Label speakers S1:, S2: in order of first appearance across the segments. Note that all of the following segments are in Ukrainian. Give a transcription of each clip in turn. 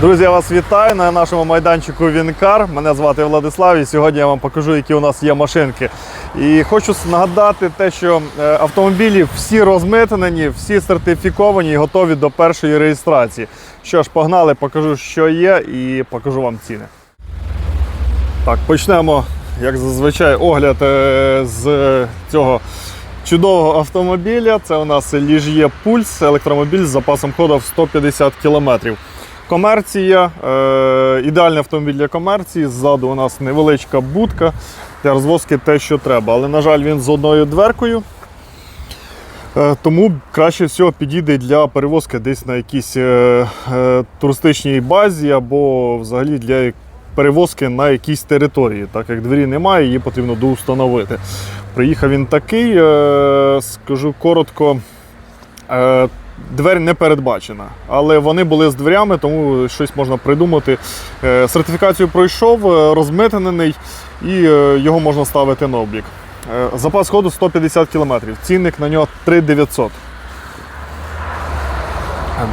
S1: Друзі, я вас вітаю на нашому майданчику Вінкар. Мене звати Владислав і сьогодні я вам покажу, які у нас є машинки. І хочу нагадати те, що е, автомобілі всі розмитнені, всі сертифіковані і готові до першої реєстрації. Що ж, погнали, покажу, що є, і покажу вам ціни. Так, почнемо, як зазвичай, огляд е, з цього чудового автомобіля. Це у нас Ligier Pulse, електромобіль з запасом ходу в 150 км. Комерція, е, ідеальний автомобіль для комерції. Ззаду у нас невеличка будка для розвозки те, що треба. Але, на жаль, він з одною дверкою. Е, Тому краще всього підійде для перевозки десь на якійсь е, е, туристичній базі або взагалі для перевозки на якійсь території. Так як двері немає, її потрібно доустановити. Приїхав він такий, е, скажу коротко. Е, Двері не передбачена, але вони були з дверями, тому щось можна придумати. Е, Сертифікацію пройшов, е, розмитнений і е, його можна ставити на облік. Запас ходу 150 км. Цінник на нього 3900.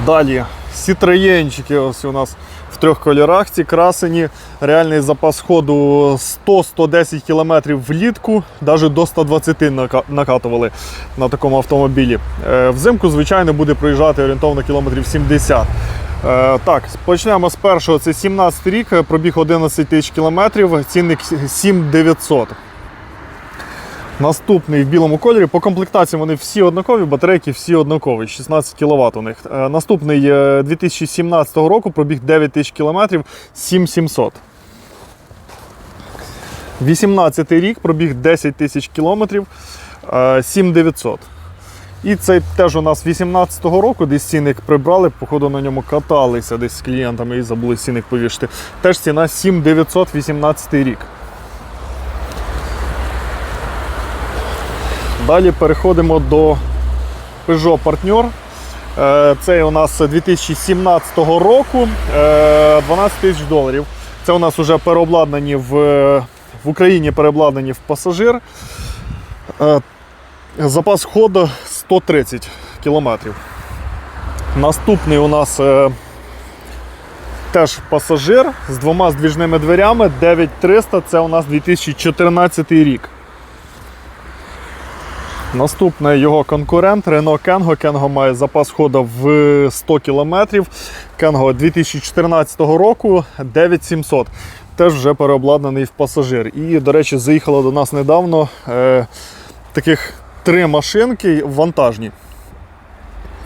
S1: Далі сітроєнчики ось у нас в трьох кольорах ці красені. Реальний запас ходу 100-110 км влітку, навіть до 120 накатували на такому автомобілі. Е, Взимку, звичайно, буде проїжджати орієнтовно кілометрів 70. Е, Так, почнемо з першого. Це 17 рік, пробіг 11 тисяч кілометрів, цінник 7900. Наступний в білому кольорі. По комплектації вони всі однакові, батарейки всі однакові, 16 кВт у них. Е, Наступний е, 2017 року пробіг 9 тисяч кілометрів, 7700. 18 рік пробіг 10 тисяч кілометрів, е, 7900. І цей теж у нас 18-го року, десь цінник прибрали, походу на ньому каталися десь з клієнтами і забули цінник повішати. Теж ціна 7918 рік. Далі переходимо до Peugeot Partner. Е, Це у нас 2017 року, е, 12 тисяч доларів. Це у нас вже переобладнані в, в Україні переобладнані в пасажир. Е, Запас ходу 130 кілометрів. Наступний у нас е, теж пасажир з двома здвіжними дверями 9300. Це у нас 2014 рік. Наступний його конкурент Renault Kengo. Kengo має запас ходу в 100 км. Kengo 2014 року 9700. Теж вже переобладнаний в пасажир. І, до речі, заїхало до нас недавно е, таких три машинки вантажні.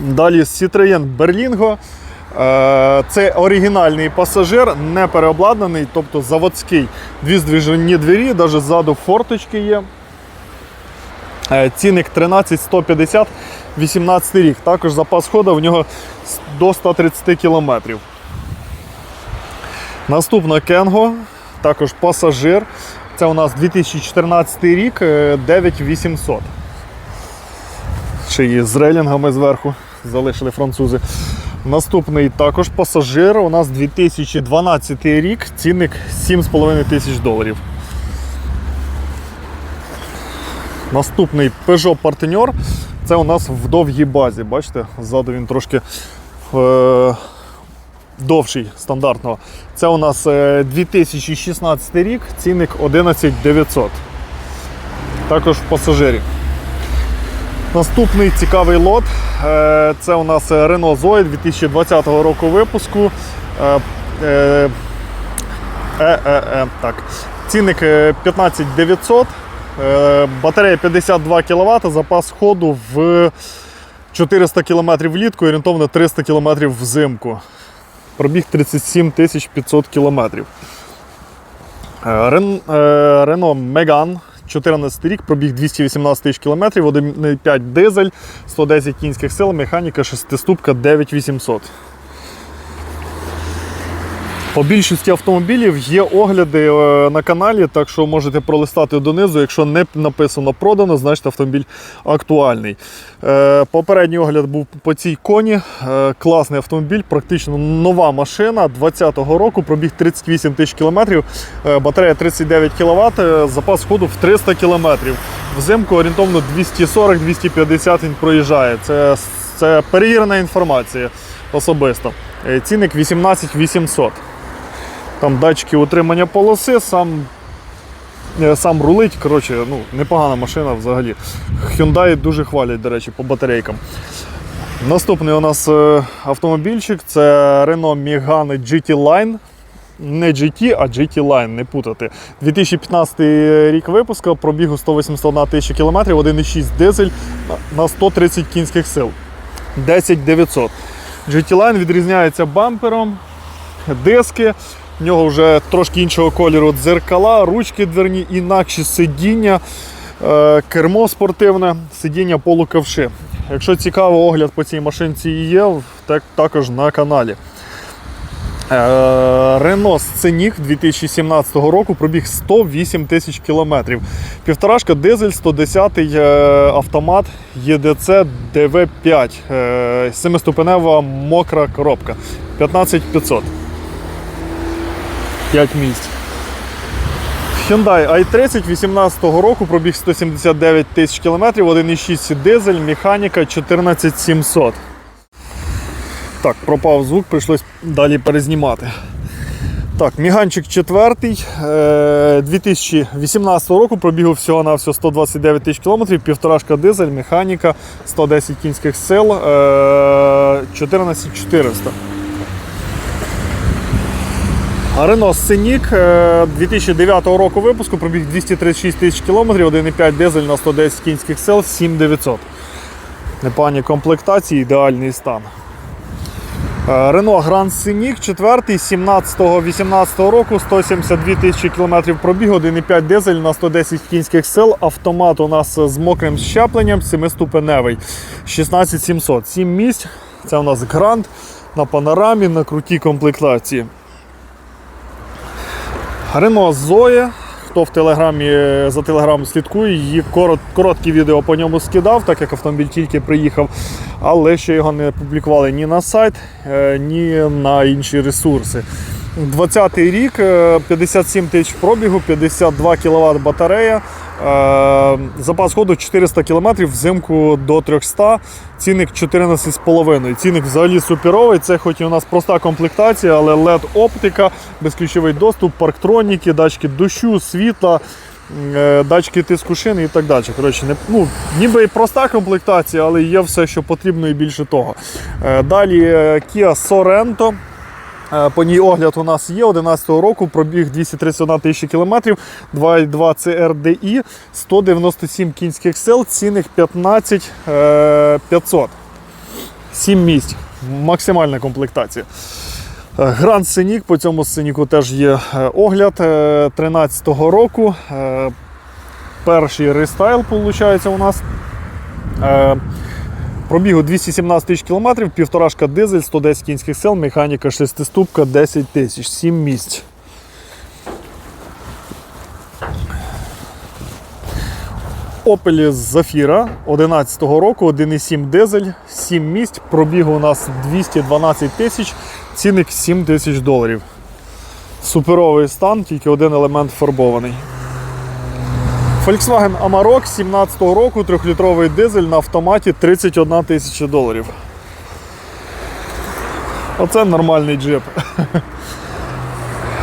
S1: Далі Citroën Berlingo. Е, Це оригінальний пасажир, не переобладнаний, тобто заводський. Дві здвіжені двері, навіть ззаду форточки є. Е, Цінник 13 150 18 рік. Також запас ходу в нього до 130 км. Наступна Кенго, також пасажир. Це у нас 2014 рік, е, 9800. Ще є з рейлінгами зверху, залишили французи. Наступний також пасажир. У нас 2012 рік, цінник 7,5 тисяч доларів. Наступний Peugeot Partner. Це у нас в довгій базі. Бачите, ззаду він трошки е, довший стандартного. Це у нас е, 2016 рік, цінник 11900. Також в пасажирі. Наступний цікавий лот. е, Це у нас Renault Zoe 2020 року випуску. Е, е, е, е, е, так. Цінник е, 15900. Е, Батарея 52 кВт, запас ходу в 400 км влітку орієнтовно 300 км взимку. Пробіг 37 500 км. Рен, Renault Megane 14 рік, пробіг 218 тисяч кілометрів, 1,5 дизель, 110 кінських сил, механіка 6-ступка 9800. По більшості автомобілів є огляди е, на каналі, так що можете пролистати донизу. Якщо не написано продано, значить автомобіль актуальний. Е, Попередній огляд був по цій коні. Е, Класний автомобіль, практично нова машина 2020 року, пробіг 38 тисяч кілометрів, батарея 39 кВт, запас ходу в 300 кілометрів. Взимку орієнтовно 240-250 він проїжджає. Це, це перевірена інформація особисто. Цінник 18 800. Там датчики утримання полоси, сам, е, сам рулить. Коротше, ну, непогана машина взагалі. Hyundai дуже хвалять, до речі, по батарейкам. Наступний у нас е, автомобільчик це Renault Megane GT Line. Не GT, а GT Line, не путати. 2015 рік випуску, пробігу 181 тисяча кілометрів, 1,6 дизель на 130 кінських сил. 10900. GT Line відрізняється бампером, диски. В нього вже трошки іншого кольору дзеркала, ручки дверні, інакші сидіння, е, кермо спортивне, сидіння полуковши. Якщо цікаво, огляд по цій машинці є, так, також на каналі. Е, Renault Scenic 2017 року пробіг 108 тисяч кілометрів. Півторашка дизель 110 е, автомат DV5. Е, Семиступенева мокра коробка. 15500. 5 місць. Hyundai i30 18 року пробіг 179 тисяч кілометрів, 1,6 дизель, механіка 14700. Так, пропав звук, прийшлось далі перезнімати. Так, Міганчик 4 е, 2018 року пробігав всього на всього 129 тисяч кілометрів, півторашка дизель, механіка, 110 кінських сил, е, 14400. Renault Scenic е, 2009 року випуску пробіг 236 тисяч кілометрів, 1,5 дизель на 110 кінських сил, 7900. Непогані комплектації, ідеальний стан. Renault Grand Scenic 4 17-18 року 172 тисячі кілометрів пробігу, 1,5 дизель на 110 кінських сил. Автомат у нас з мокрим щепленням, 7-ступеневий. 16700. 7 місць. Це у нас Grand на панорамі, на крутій комплектації. Renault Зоя. Хто в телеграмі за телеграм слідкує, її корот, короткі відео по ньому скидав, так як автомобіль тільки приїхав, але ще його не публікували ні на сайт, е, ні на інші ресурси. 20-й рік, е, 57 тисяч пробігу, 52 кВт батарея, е, запас ходу 400 км, взимку до 300, цінник 14,5. Цінник взагалі суперовий. Це хоч і у нас проста комплектація, але LED-оптика, безключовий доступ, парктроніки, датчики дощу, світла. е, Датчики тиску шини і так далі. Коротше, не, ну, ніби і проста комплектація, але є все, що потрібно і більше того. Е, Далі е, Kia Sorento. Е, По ній огляд у нас є 11 року, пробіг 231 тисяча кілометрів, 2,2 CRDI, 197 кінських сил, цінних 15 е, 500. 7 місць. Максимальна комплектація. Е, Гранд Сенік, по цьому сценіку теж є е, огляд 13-го року. Перший рестайл, виходить, у нас. Пробігу 217 тисяч кілометрів, півторашка дизель, 110 кінських сил, механіка шестиступка 10 тисяч, 7 місць. Opel Zafira 11 року, 1,7 дизель, 7 місць, пробігу у нас 212 тисяч, цінник 7 тисяч доларів. Суперовий стан, тільки один елемент фарбований. Volkswagen Amarok 17 року, 3-літровий дизель на автоматі 31 тисяча доларів. Оце нормальний джип.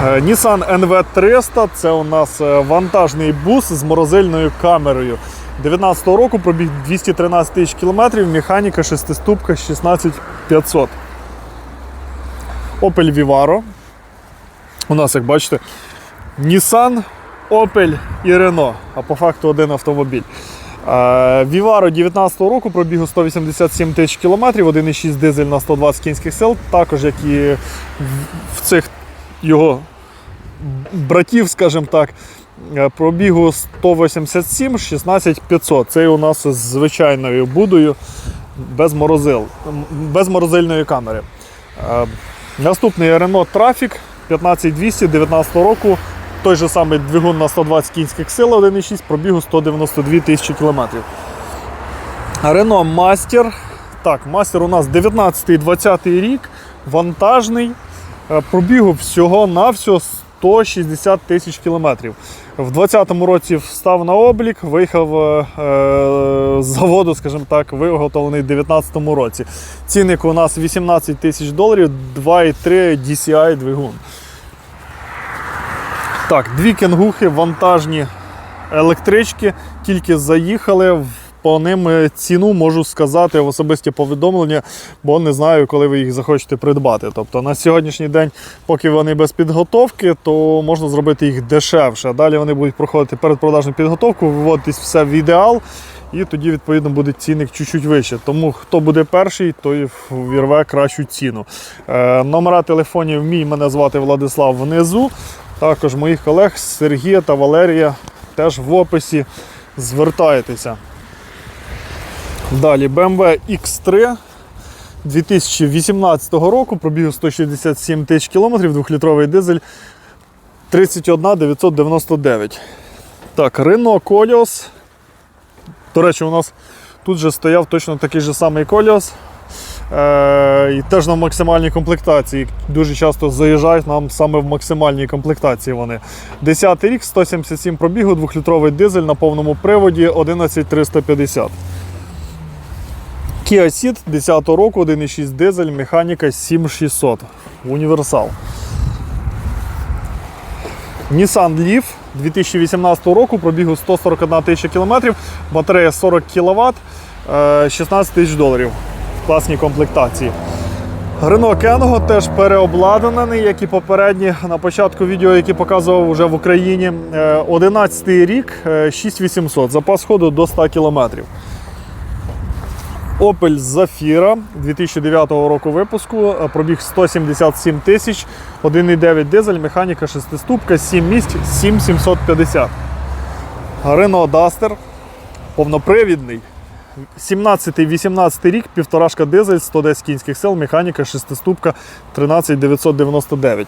S1: Е, Nissan NV300 це у нас е, вантажний бус з морозильною камерою. 19 року пробіг 213 тисяч кілометрів, механіка шестиступка 16500. Opel Vivaro. У нас, як бачите, Nissan, Opel і Renault, а по факту один автомобіль. Е, Vivaro 19 року пробігу 187 тисяч кілометрів, 1,6 дизель на 120 кінських сил, також як і в- цих його братів, скажімо так, е, пробігу 187, 16 500. Це у нас з звичайною будою без морозил, без морозильної камери. Е, Наступний Renault Trafic 15200 19 року. Той же самий двигун на 120 кінських сил 1,6, пробігу 192 тисячі кілометрів. Renault Master. Так, Master у нас 19-20 рік, вантажний. Е, Пробігу всього на всього 160 тисяч кілометрів. В 2020 році став на облік, виїхав е, з заводу, скажімо так, виготовлений в 2019 році. Цінник у нас 18 тисяч доларів, 2,3 DCI двигун. Так, дві кенгухи, вантажні електрички, тільки заїхали. По ним е, ціну можу сказати в особисті повідомлення, бо не знаю, коли ви їх захочете придбати. Тобто на сьогоднішній день, поки вони без підготовки, то можна зробити їх дешевше. Далі вони будуть проходити передпродажну підготовку, виводитись все в ідеал, і тоді, відповідно, буде цінник чуть-чуть вище. Тому хто буде перший, той вірве кращу ціну. Е, номера телефонів мій мене звати Владислав внизу. Також моїх колег Сергія та Валерія теж в описі. Звертайтеся. Далі BMW X3 2018 року, пробігу 167 тисяч кілометрів, 2-літровий дизель 31 999. Так, Renault Koleos. До речі, у нас тут же стояв точно такий же самий Koleos. І теж на максимальній комплектації. Дуже часто заїжджають нам саме в максимальній комплектації вони. 10 рік, 177 пробігу, 2-літровий дизель на повному приводі 11350. Kia Ceed 10 року, 1,6 дизель, механіка 7600. Універсал. Nissan Leaf 2018 року, пробігу 141 тисяча кілометрів, батарея 40 кВт, 16 тисяч доларів в класній комплектації. Renault Kangoo теж переобладнаний, як і попередні на початку відео, які показував вже в Україні. 11 рік, е, 6800, запас ходу до 100 км. Opel Zafira 2009 року випуску, е, пробіг 177 тисяч, 1,9 дизель, механіка 6 7 місць, 7750. Renault Duster повнопривідний. 17-18 рік, півторашка дизель, 110 кінських сил, механіка 6 13999.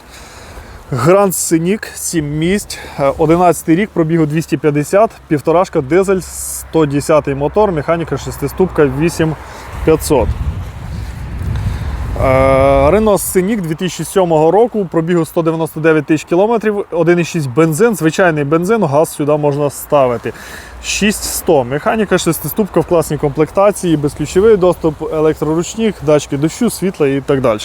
S1: Гранд Синік 7 місць, е, 11 рік, пробігу 250, півторашка дизель, 110 мотор, механіка 6 8500. Е, Renault Scenic 2007 року, пробігу 199 тисяч кілометрів, 1,6 бензин, звичайний бензин, газ сюди можна ставити. 6100. Механіка 6 в класній комплектації, безключовий доступ, електроручник, датчики дощу, світла і так далі.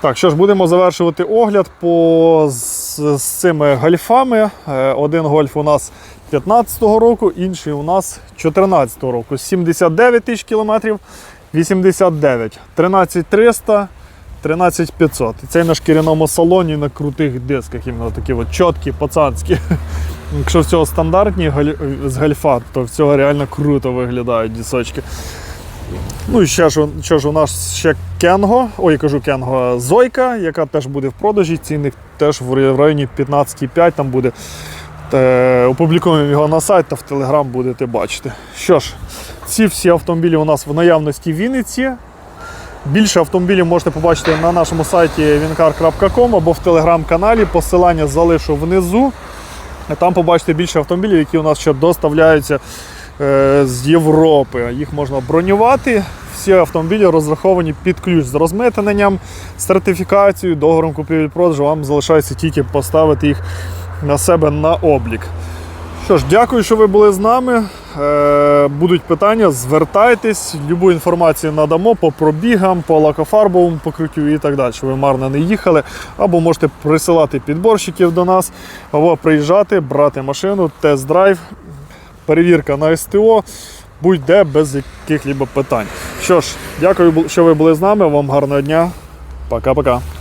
S1: Так, що ж, будемо завершувати огляд по з, з цими гольфами. Е, Один гольф у нас 15-го року, інший у нас 14-го року. 79 тисяч кілометрів, 89, 13300, 13500. І цей на шкіряному салоні на крутих дисках, іменно такі от чіткі, пацанські. Якщо в цього стандартні з гольфа, то в цього реально круто виглядають дісочки. Ну і ще ж, що ж у нас ще Кенго, ой, я кажу Кенго, Зойка, яка теж буде в продажі. Цінник теж в районі 15,5 там буде. Е, опублікуємо його на сайт та в Телеграм будете бачити. Що ж, ці всі автомобілі у нас в наявності в Вінниці. Більше автомобілів можете побачити на нашому сайті wincar.com або в телеграм-каналі. Посилання залишу внизу. Там побачите більше автомобілів, які у нас ще доставляються е, з Європи. Їх можна бронювати. Всі автомобілі розраховані під ключ з розмитненням, сертифікацією, договором купівлі-продажу. Вам залишається тільки поставити їх на себе на облік. Що ж, дякую, що ви були з нами. Е, будуть питання, звертайтесь, любу інформацію надамо по пробігам, по лакофарбовому покриттю і так далі. щоб Ви марно не їхали. Або можете присилати підборщиків до нас, або приїжджати, брати машину, тест-драйв, перевірка на СТО, будь-де без яких-либо питань. Що ж, дякую, що ви були з нами. Вам гарного дня. Пока-пока.